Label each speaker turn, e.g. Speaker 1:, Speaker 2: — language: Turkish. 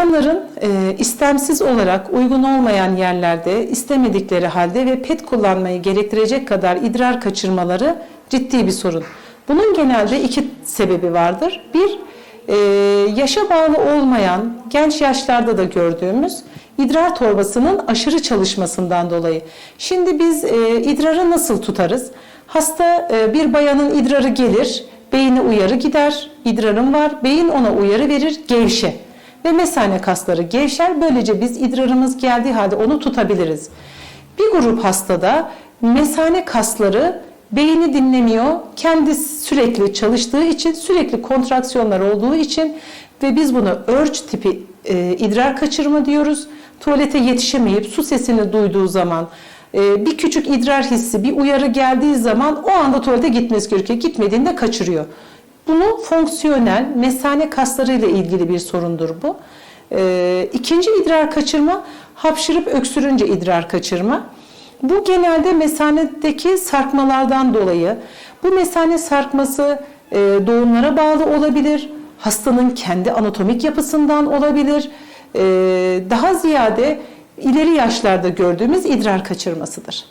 Speaker 1: Bayanların e, istemsiz olarak uygun olmayan yerlerde, istemedikleri halde ve pet kullanmayı gerektirecek kadar idrar kaçırmaları ciddi bir sorun. Bunun genelde iki sebebi vardır. Bir, e, yaşa bağlı olmayan, genç yaşlarda da gördüğümüz idrar torbasının aşırı çalışmasından dolayı. Şimdi biz e, idrarı nasıl tutarız? Hasta e, bir bayanın idrarı gelir, beyni uyarı gider, idrarım var, beyin ona uyarı verir, gevşe. Ve mesane kasları gevşer, böylece biz idrarımız geldiği halde onu tutabiliriz. Bir grup hastada mesane kasları beyni dinlemiyor, kendi sürekli çalıştığı için, sürekli kontraksiyonlar olduğu için ve biz buna urge tipi e, idrar kaçırma diyoruz. Tuvalete yetişemeyip su sesini duyduğu zaman e, bir küçük idrar hissi, bir uyarı geldiği zaman o anda tuvalete gitmesi gerekiyor. Gitmediğinde kaçırıyor. Bunu fonksiyonel mesane kaslarıyla ilgili bir sorundur bu. E, ikinci idrar kaçırma hapşırıp öksürünce idrar kaçırma. Bu genelde mesanedeki sarkmalardan dolayı. Bu mesane sarkması e, doğumlara bağlı olabilir, hastanın kendi anatomik yapısından olabilir. E, daha ziyade ileri yaşlarda gördüğümüz idrar kaçırmasıdır.